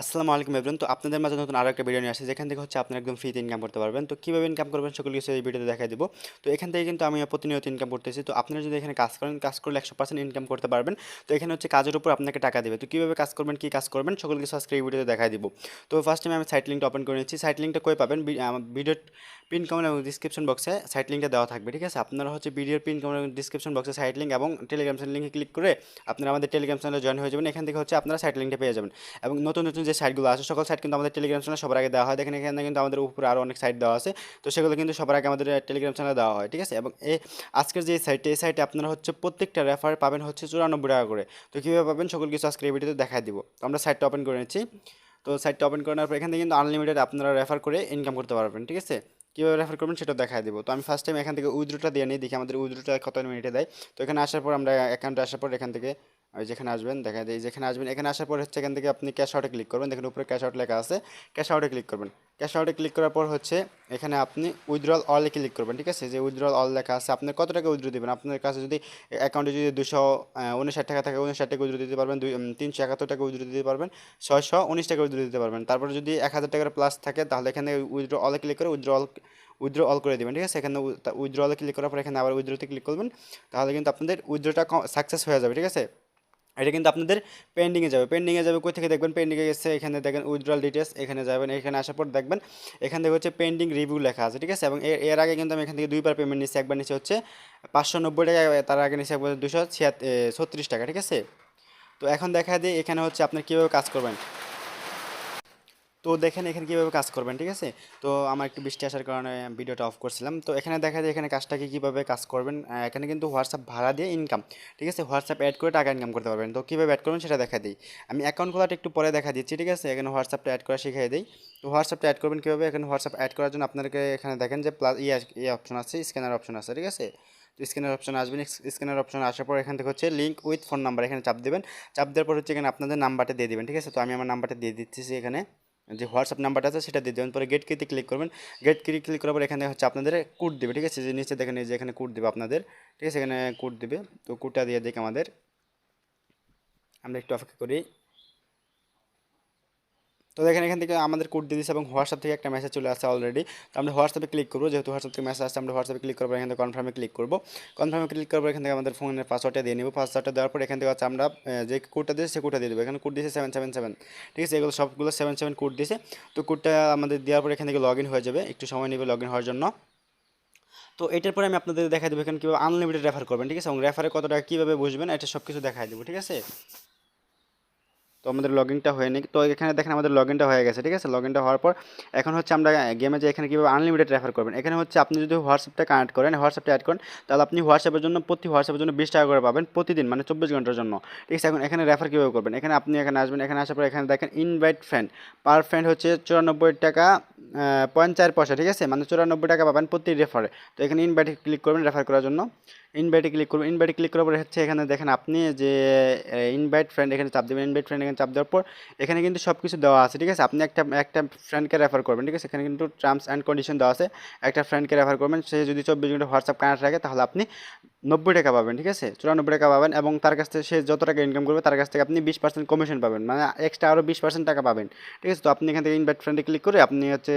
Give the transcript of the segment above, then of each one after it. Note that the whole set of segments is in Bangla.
আসসালামু আলাইকুম এভরিওয়ান তো আপনাদের মাঝে নতুন আরও একটা ভিডিও নিয়ে আসছে, যেখান থেকে হচ্ছে আপনারা একদম ফ্রিতে ইনকাম করতে পারবেন। তো কীভাবে ইনকাম করবেন সকল কিছু এই ভিডিওতে দেখা দেবো। তো এখান থেকে কিন্তু আমি প্রতিনিয়ত ইনকাম করতেছি। তো আপনারা যদি এখানে কাজ করেন, কাজ করলে একশো পার্সেন্ট ইনকাম করতে পারবেন। তো এখানে হচ্ছে কাজের উপর আপনাকে টাকা দেবে। তো কীভাবে কাজ করবেন, কী কাজ করবেন, সকল কিছু আজকে এই ভিডিওতে দেখাই দিব। তো ফার্স্ট টাইম আমি সাইট লিঙ্কটা ওপেন করে নিচ্ছি। সাইট লিঙ্কটা কই পাবেন? ভিডিও পিন কমেন্ট এবং ডিসক্রিপশন বক্সে সাইট লিঙ্কটা দেওয়া থাকবে, ঠিক আছে? আপনারা হচ্ছে ভিডিওর পিন কমেন্ট এবং ডিসক্রিপশন বক্সে সাইট লিঙ্ক এবং টেলিগ্রাম চ্যানেল লিঙ্কে ক্লিক করে আপনারা আমাদের টেলিগ্রাম চ্যানেলে জয়েন হয়ে যাবেন। এখান থেকে হচ্ছে আপনারা সাইট লিঙ্কটা পেয়ে যাবেন। এবং নতুন নতুন যে সাইটগুলো আছে, সকল সাইট কিন্তু আমাদের টেলিগ্রাম চ্যানেলে সবার আগে দেওয়া হয়। দেখেন এখানে কিন্তু আমাদের উপরে আরও অনেক সাইট দেওয়া আছে। তো সেগুলো কিন্তু সবার আগে আমাদের টেলিগ্রাম চ্যানেলে দেওয়া হয়, ঠিক আছে? এবং এই আজকের যে সাইটে এই সাইটে আপনারা হচ্ছে প্রত্যেকটা রেফার পাবেন হচ্ছে চুরানব্বই টাকা করে। তো কীভাবে পাবেন? সকল কিছু আজকের এই ভিডিওতে দেখাই দিব। তো আমরা সাইটটা ওপেন করে নিচ্ছি। তো সাইটটা ওপেন করার পর এখান থেকে কিন্তু আনলিমিটেড আপনারা রেফার করে ইনকাম করতে পারবেন, ঠিক আছে? কীভাবে রেফার করবেন সেটা দেখাই দেবো। তো আমি ফার্স্ট টাইম এখান থেকে উইথড্রোটা দিয়ে নিই, দেখি আমাদের উইথড্রোটা কত মিনিটে দেয়। তো এখানে আসার পর আমরা অ্যাকাউন্টে আসার পর এখান থেকে ওই যেখানে আসবেন, দেখা যায় যেখানে আসবেন, এখানে আসার পর হচ্ছে এখান থেকে আপনি ক্যাশ আউটে ক্লিক করবেন। দেখেন উপরে ক্যাশ আউট লেখা আছে ক্যাশ আউটে ক্লিক করবেন। ক্যাশ আউটে ক্লিক করার পর হচ্ছে এখানে আপনি উইথড্রল অলে ক্লিক করবেন, ঠিক আছে? যে উইথড্রল অল লেখা আছে আপনি কত টাকা উইথড্র দেবেন? আপনার কাছে যদি অ্যাকাউন্টে যদি দুশো উনষাট টাকা থাকে, উনষাট টাকা উইথড্র দিতে পারবেন, দুই তিনশো একাত্তর টাকা উইথড্র দিতে পারবেন, ছয়শো উনিশ টাকা উইথড্র দিতে পারবেন। তারপর যদি এক হাজার টাকার প্লাস থাকে, তাহলে এখানে উইথড্র অলে ক্লিক করে উইথড্র অল উইথড্র অল করে দেবেন, ঠিক আছে? এখানে উইথড্র অলে ক্লিক করার পর এখানে আবার উইথড্রতে ক্লিক করবেন। তাহলে কিন্তু আপনাদের উইথড্রটা সাকসেস হয়ে যাবে, ঠিক আছে? এটা কিন্তু আপনাদের পেন্ডিংয়ে যাবে। পেন্ডিংয়ে যাবে কোথা থেকে দেখবেন? পেন্ডিংয়ে গেছে, এখানে দেখবেন উইথড্রল ডিটেলস এখানে যাবেন, এখানে আসার পর দেখবেন, এখান থেকে হচ্ছে পেন্ডিং রিভিউ লেখা আছে, ঠিক আছে? এবং এর আগে কিন্তু আমি এখান থেকে দুইবার পেমেন্ট নিচ্ছি একবার নিচে হচ্ছে পাঁচশো নব্বই টাকা তার আগে নিচে একবার দুশো ছত্রিশ টাকা, ঠিক আছে? তো এখন দেখা দিই এখানে হচ্ছে আপনার কীভাবে কাজ করবেন। তো দেখেন এখানে কীভাবে কাজ করবেন, ঠিক আছে? তো আমার একটু বৃষ্টি আসার কারণে ভিডিওটা অফ করছিলাম। তো এখানে দেখা যায় এখানে কাজটাকে কীভাবে কাজ করবেন এখানে কিন্তু হোয়াটসঅ্যাপ ভাড়া দিয়ে ইনকাম ঠিক আছে? হোয়াটসঅ্যাপ অ্যাড করে টাকা ইনকাম করতে পারবেন। তো কীভাবে অ্যাড করবেন সেটা দেখা দিই। আমি অ্যাকাউন্ট খোলাটা একটু পরে দেখা দিচ্ছি, ঠিক আছে? এখানে হোয়াটসঅ্যাপটা অ্যাড করা শিখিয়ে দিই। তো হোয়াটসঅ্যাপটা অ্যাড করবেন কীভাবে? এখানে হোয়াটসঅ্যাপ অ্যাড করার জন্য আপনাকে এখানে দেখেন যে প্লাস ইয়ে ইয়ে অপশন আছে স্ক্যানার অপশন আছে, ঠিক আছে? তো স্ক্যানার অপশন আসবেন। স্ক্যানার অপশন আসার পর এখান থেকে হচ্ছে লিঙ্ক উইথ ফোন নাম্বার এখানে চাপ দেবেন। চাপ দেওয়ার পর হচ্ছে এখানে আপনাদের নাম্বারটা দিয়ে দেবেন, ঠিক আছে? তো আমি আমার নাম্বারটা দিয়ে দিচ্ছি এখানে। যে হোয়াটসঅ্যাপ নাম্বারটা আছে সেটা দিয়ে দেবেন। পরে গেট কিতে ক্লিক করবেন। গেট কিতে ক্লিক করার পর এখানে হচ্ছে আপনাদের কোড দেবে, ঠিক আছে? যে নিচে দেখেন এই যে এখানে কোড দেবে আপনাদের, ঠিক আছে? এখানে কোড দেবে। তো কোডটা দিয়ে দেখে আমাদের। আমরা একটু অপেক্ষা করি। তো দেখেন এখান থেকে আমাদের কোড দিয়ে দিচ্ছে এবং হোয়াটসঅ্যাপ থেকে একটা মেসেজ চলে আসছে অলরেডি তো আমরা হোয়াটসঅ্যাপে ক্লিক করব, যেহেতু হোয়াটসঅ্যাপ থেকে মেসেজ আসছে, আমরা হোয়াটসঅ্যাপে ক্লিক করব এখান থেকে কনফার্মে ক্লিক করব। কনফার্মে ক্লিক করব এখান থেকে আমাদের ফোনের পাসওয়ার্ডটা দিয়ে নেব। পাসওয়ার্ডটা দেওয়ার পর এখান থেকে হচ্ছে আমরা যে কোডটা দিয়েছে সে কোডটা দিয়ে দেবো। এখানে কোড দিয়েছে সেভেন সেভেন সেভেন ঠিক আছে, এগুলো সবগুলো সেভেন সেভেন কোড দিয়েছে। তো কোডটা আমাদের দেওয়ার পর এখান থেকে লগ হয়ে যাবে। একটু সময় নেবে লগ হওয়ার জন্য। তো এটার পরে আমি আপনাদের দেখা দেবো এখানে কীভাবে আনলিমিটেড রেফার করবেন। ঠিক আছে, এবং রেফারে কত টাকা কীভাবে বুঝবেন এটা সব কিছু দেখাই দেবো। ঠিক আছে? তো আমাদের লগ ইনটা হয়নি। তো এখানে দেখেন আমাদের লগ ইনটা হয়ে গেছে, ঠিক আছে? লগ ইনটা হওয়ার পর এখন হচ্ছে আমরা গেমে যে এখানে কীভাবে আনলিমিটেড রেফার করবেন, এখানে হচ্ছে আপনি যদি হোয়াটসঅ্যাপটা কানেক্ট করেন হোয়াটসঅ্যাপটা অ্যাড করেন, তাহলে আপনি হোয়াটসঅ্যাপের জন্য প্রতি হোয়াটসঅ্যাপের জন্য বিশ টাকা করে পাবেন প্রতিদিন মানে চব্বিশ ঘণ্টার জন্য। ঠিক আছে? এখন এখানে রেফার কীভাবে করবেন? এখানে আপনি এখানে আসবেন, এখানে আসার পর এখানে দেখেন ইনভাইট ফ্রেন্ড পার ফ্রেন্ড হচ্ছে চুরানব্বই টাকা পয়েন্ট চার পয়সা, ঠিক আছে? মানে চুরানব্বই টাকা পাবেন প্রতি রেফারে তো এখানে ইনভাইট ক্লিক করবেন রেফার করার জন্য। ইনভাইটে ক্লিক করবেন ইনভাইটে ক্লিক করার পরে হচ্ছে এখানে দেখেন আপনি যে ইনভাইট ফ্রেন্ড এখানে চাপ দেবেন। ইনভাইট ফ্রেন্ড এখানে চাপ দেওয়ার পর এখানে কিন্তু সব কিছু দেওয়া আছে, ঠিক আছে? আপনি একটা একটা ফ্রেন্ডকে রেফার করবেন, ঠিক আছে? এখানে কিন্তু টার্মস অ্যান্ড কন্ডিশন দেওয়া আছে। একটা ফ্রেন্ডকে রেফার করবেন। সে যদি চব্বিশ ঘণ্টা হোয়াটসঅ্যাপ কানেক্ট রাখে, তাহলে আপনি নব্বই টাকা পাবেন, ঠিক আছে? চুরানব্বই টাকা পাবেন এবং তার কাছ থেকে সে যত টাকা ইনকাম করবে, তার কাছ থেকে আপনি বিশ পার্সেন্ট কমিশন পাবেন মানে এক্সট্রা আরও বিশ পার্সেন্ট টাকা পাবেন, ঠিক আছে? তো আপনি এখান থেকে ইনভাইট ফ্রেন্ডে ক্লিক করে আপনি হচ্ছে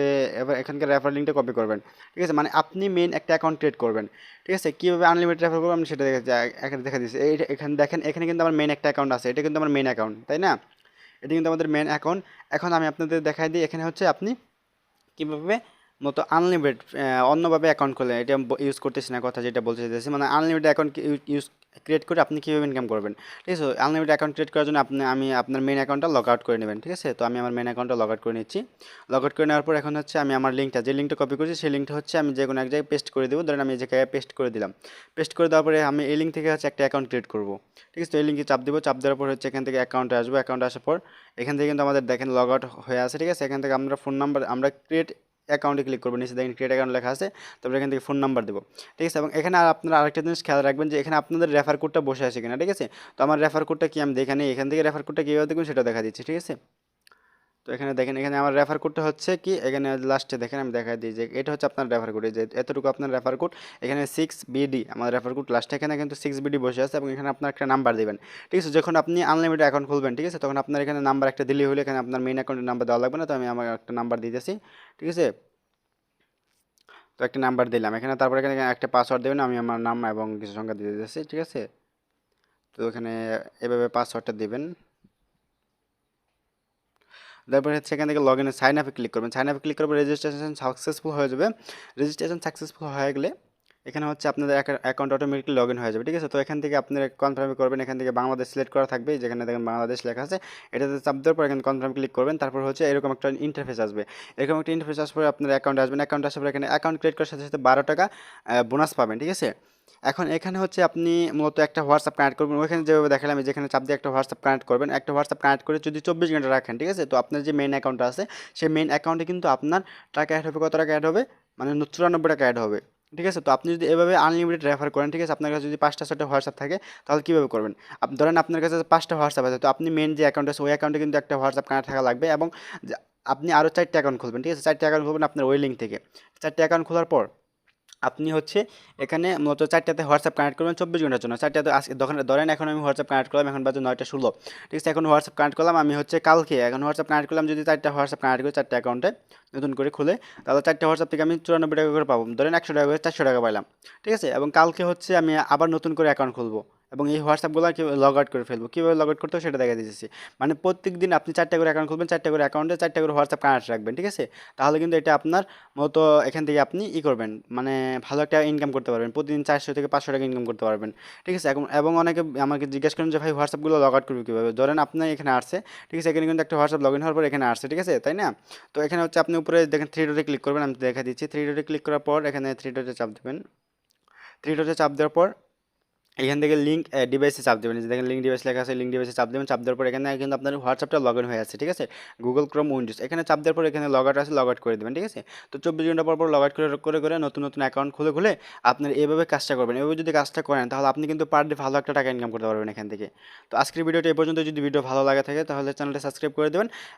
এখানকার রেফার লিঙ্কটা কপি করবেন, ঠিক আছে? মানে আপনি মেন একটা অ্যাকাউন্ট ক্রিয়েট করবেন, ঠিক আছে? কীভাবে আনলিমিটেড রেফার করবেন আমি সেটা দেখে এখানে দেখা দিচ্ছি। এখানে দেখেন, এখানে কিন্তু আমার মেন একটা অ্যাকাউন্ট আছে, এটা কিন্তু আমার মেন অ্যাকাউন্ট তাই না? এটা কিন্তু আমাদের মেন অ্যাকাউন্ট এখন আমি আপনাদের দেখাই দিই, এখানে হচ্ছে আপনি কীভাবে মতো আনলিমিটেড অন্যভাবে অ্যাকাউন্ট খুলে। এটা ইউজ করতেছি না কথা যেটা বলতে চাইতেছি। মানে আনলিমিটেড অ্যাকাউন্ট ইউজ ক্রিয়েট করে আপনি কীভাবে ইনকাম করবেন? ঠিক আছে? আনলিমিটেড অ্যাকাউন্ট ক্রিয়েট করার জন্য আপনি, আমি আপনার মেন অ্যাকাউন্টটা লগ আউট করে নেবেন। ঠিক আছে? তো আমি আমার মেন অ্যাকাউন্টটা লগ আউট করে নিচ্ছি। লগ আউট করে নেওয়ার পর এখন হচ্ছে আমি আমার লিঙ্কটা যে লিঙ্কটা কপি করেছি, সেই লিঙ্কটা হচ্ছে আমি যে কোনো এক জায়গায় পেস্ট করে দেবো। ধরেন আমি এই জায়গায় পেস্ট করে দিলাম। পেস্ট করে দেওয়ার পরে আমি এই লিঙ্ক থেকে হচ্ছে একটা অ্যাকাউন্ট ক্রিয়েট করব। ঠিক আছে? তো এই লিঙ্কে চাপ দেবো। চাপ দেওয়ার পর হচ্ছে এখান থেকে অ্যাকাউন্টে আসব। অ্যাকাউন্টে আসার পর এখান থেকে কিন্তু আমাদের দেখেন লগ আউট হয়ে আছে। ঠিক আছে? এখান থেকে আমরা ফোন নাম্বার আমরা ক্রিয়েট অ্যাকাউন্টে ক্লিক করবেন, নিচে দেখেন ক্রিয়েট অ্যাকাউন্ট লেখা আছে তারপরে এখান থেকে ফোন নাম্বার দেবো। ঠিক আছে? এবং এখানে আর আপনারা আরেকটা জিনিস খেয়াল রাখবেন যে এখানে আপনাদের রেফার কোডটা বসে আছে কিনা, ঠিক আছে? তো আমার রেফার কোডটা কি? আমি দেখে নিই, এখান থেকে রেফার কোডটা কীভাবে দেখবেন সেটা দেখা দিচ্ছে, ঠিক আছে? তো এখানে দেখেন, এখানে আমার রেফার কোডটা হচ্ছে কি, এখানে লাস্টে দেখেন, আমি দেখাই দিই যে এটা হচ্ছে আপনার রেফার কোড যে এতটুকু আপনার রেফার কোড এখানে সিক্স বিডি আমার রেফার কোড লাস্টে এখানে কিন্তু সিক্স বিডি বসে আছে এবং এখানে আপনার একটা নাম্বার দেবেন। ঠিক আছে, যখন আপনি আনলিমিটেড অ্যাকাউন্ট খুলবেন, ঠিক আছে, তখন আপনার এখানে নাম্বার একটা দিলেই হলে, এখানে আপনার মেইন অ্যাকাউন্টের নাম্বার দেওয়া লাগবে না, তো আমি আমার একটা নাম্বার দিতেছি, ঠিক আছে? তো একটা নাম্বার দিলাম, এখানে তারপরে এখানে একটা পাসওয়ার্ড দেবেন, আমি আমার নাম এবং কিছু সংখ্যা দিয়ে দিতেছি, ঠিক আছে? তো এখানে এভাবে পাসওয়ার্ডটা দিবেন। তারপরে এখান থেকে লগ ইনে সাইন আপে ক্লিক করবেন। সাইন আপে ক্লিক করবে রেজিস্ট্রেশন সাকসেসফুল হয়ে যাবে। রেজিস্ট্রেশন সাকসেসফুল হয়ে গেলে এখানে হচ্ছে আপনাদের অ্যাকাউন্ট অটোমেটিকলি লগ হয়ে যাবে, ঠিক আছে? তো এখান থেকে আপনারা কনফার্ম করবেন, এখান থেকে বাংলাদেশ সিলেক্ট করা থাকবে যেখানে দেখেন বাংলাদেশ লেখা আছে, এটাতে চাপ দেওয়ার পর এখানে কনফার্ম ক্লিক করবেন, তারপর হচ্ছে এরকম একটা ইন্টারফেস আসবে। এরকম একটা ইন্টারফেস আসার পরে আপনার অ্যাকাউন্টে আসবেন অ্যাকাউন্ট আসার পরে এখানে অ্যাকাউন্ট ক্রিয়েট করার সাথে সাথে বারো টাকা বোনাস পাবেন, ঠিক আছে? এখন এখানে হচ্ছে আপনি মূলত একটা হোয়াটসঅ্যাপ কানেক্ট করবেন, ওইখানে যেভাবে দেখালাম যেখানে চাপ দিয়ে একটা হোয়াটসঅ্যাপ কানেক্ট করবেন, একটা হোয়াটসঅ্যাপ কানেক্ট করে যদি চব্বিশ ঘণ্টা রাখেন, ঠিক আছে? তো আপনার যে মেইন অ্যাকাউন্ট আছে, সেই মেন অ্যাকাউন্টে কিন্তু আপনার টাকা অ্যাড হবে, কত টাকা অ্যাড হবে? মানে চুরানব্বই টাকা অ্যাড হবে। ঠিক আছে? তো আপনি যদি এভাবে আনলিমিটেড রেফার করেন, ঠিক আছে? আপনার কাছে যদি পাঁচটা ছটা হোয়াটসঅ্যাপ থাকে, তাহলে কীভাবে করবেন? ধরেন আপনার কাছে পাঁচটা হোয়াটসঅ্যাপ আছে, তো আপনি মেন যে অ্যাকাউন্ট আছে, ওই অ্যাকাউন্টে কিন্তু একটা হোয়াটসঅ্যাপ কানেক্ট থাকা লাগবে এবং আপনি আরও চারটে অ্যাকাউন্ট খুলবেন, ঠিক আছে? চারটে অ্যাকাউন্ট খুলবেন আপনার ওই লিঙ্ক থেকে। চারটে অ্যাকাউন্ট খোলার পর আপনি হচ্ছে এখানে মতো চারটাতে হোয়াটসঅ্যাপ কানেক্ট করবেন চব্বিশ ঘণ্টার জন্য। চারটাতে আজকে দোকানে ধরেন এখন আমি হোয়াটসঅ্যাপ কানেক্ট করলাম, এখন বাজে নয়টা ষোলো। ঠিক আছে, এখন হোয়াটসঅ্যাপ কানেক্ট করলাম, আমি হচ্ছে কালকে, এখন হোয়াটসঅ্যাপ কানেক্ট করলাম, যদি চারটা হোয়াটসঅ্যাপ কানেক্ট করি, চারটা অ্যাকাউন্টে নতুন করে খুলে, তাহলে চারটা হোয়াটসঅ্যাপ থেকে আমি চুরানব্বই টাকা করে পাবো। ধরেন একশো টাকা করে, চারশো টাকা পাইলাম। ঠিক আছে, এবং কালকে হচ্ছে আমি আবার নতুন করে অ্যাকাউন্ট খুলবো। এবং এই হোয়াটসঅ্যাপগুলো লগ আউট করে ফেলব। কীভাবে লগ আউট করতে হবে সেটা দেখা দিয়েছি মানে প্রত্যেক দিন আপনি চারটা করে অ্যাকাউন্ট খুলবেন, চারটা করে অ্যাকাউন্টে চারটা করে হোয়াটসঅ্যাপ কানেক্ট রাখবেন, ঠিক আছে? তাহলে কিন্তু এটা আপনার মতো এখান থেকে আপনি ই করবেন মানে ভালো একটা ইনকাম করতে পারবেন। প্রতিদিন চারশো থেকে পাঁচশো টাকা ইনকাম করতে পারবেন, ঠিক আছে? এখন, এবং অনেকে আমাকে জিজ্ঞেস করেন যে, ভাই, হোয়াটসঅ্যাপগুলো লগ আউট করবে কীভাবে? ধরেন আপনার এখানে আসছে, ঠিক আছে? এখানে কিন্তু একটা হোয়াটসঅ্যাপ লগ ইন হওয়ার পর এখানে আসছে, ঠিক আছে? তাই না? তো এখানে হচ্ছে আপনি উপরে দেখেন থ্রি ডটে ক্লিক করবেন, আমি দেখা দিচ্ছি। থ্রি ডটে ক্লিক করার পর এখানে থ্রি ডটে চাপ দেবেন। থ্রি ডটে চাপ দেওয়ার পর এখান থেকে লিঙ্ক ডিভাইসে চাপ দেবেন। দেখেন লিঙ্ক ডিভাইস লেখা আছে লিঙ্ক ডিভাইসে চাপ দেবেন। চাপ দেওয়ার পর এখানে কিন্তু আপনার হোয়াটসঅ্যাপটা লগ ইন হয়ে আছে, ঠিক আছে? গুগল ক্রোম উইন্ডোজ এখানে চাপ দেওয়ার পর এখানে লগ আউট আছে লগ আউট করে দেবেন, ঠিক আছে? তো চব্বিশ ঘণ্টা পর পর লগ আউট করে করে করে নতুন নতুন অ্যাকাউন্ট খুলে খুলে আপনার এইভাবে কাজটা করবেন। এভাবে যদি কাজটা করেন, তাহলে আপনি কিন্তু পার ডে ভালো একটা টাকা ইনকাম করতে পারবেন এখান থেকে। তো আজকের ভিডিওটা এই পর্যন্ত যদি ভিডিও ভালো লাগে থাকে, তাহলে চ্যানেলটা সাবস্ক্রাইব করে দেবেন।